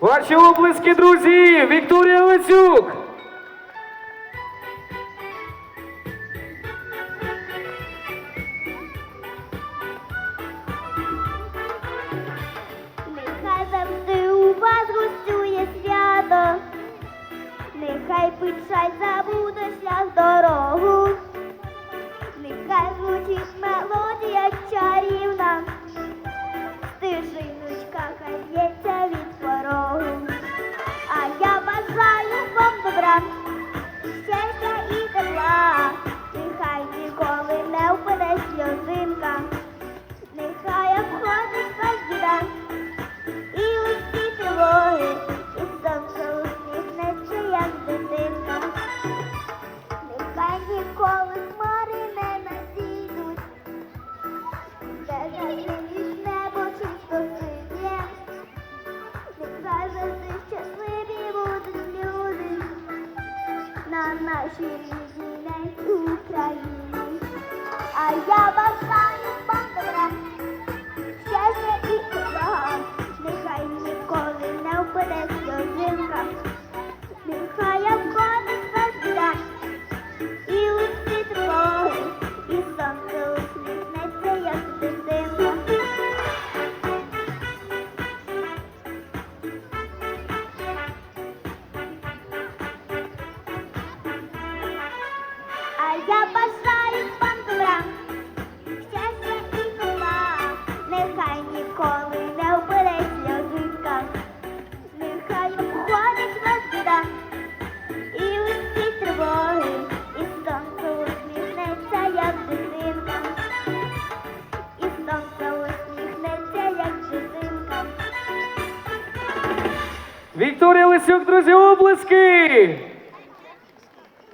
Ваші облиски, друзі! Вікторія Лесюк! Нехай завжди у вас гостює свято, нехай печаль забуде шлях дорогу, нехай звучить мелодія чарівна, нашій рідній Україні. А я я бажаю добра, щастя і тепла, нехай ніколи не впаде сльозинка, нехай обходить вас біда, і усі тривоги, і сонце усміхнеться, як дитинка, і сонце усміхнеться, як дитинка. Вікторія Лесюк, друзі, облиски!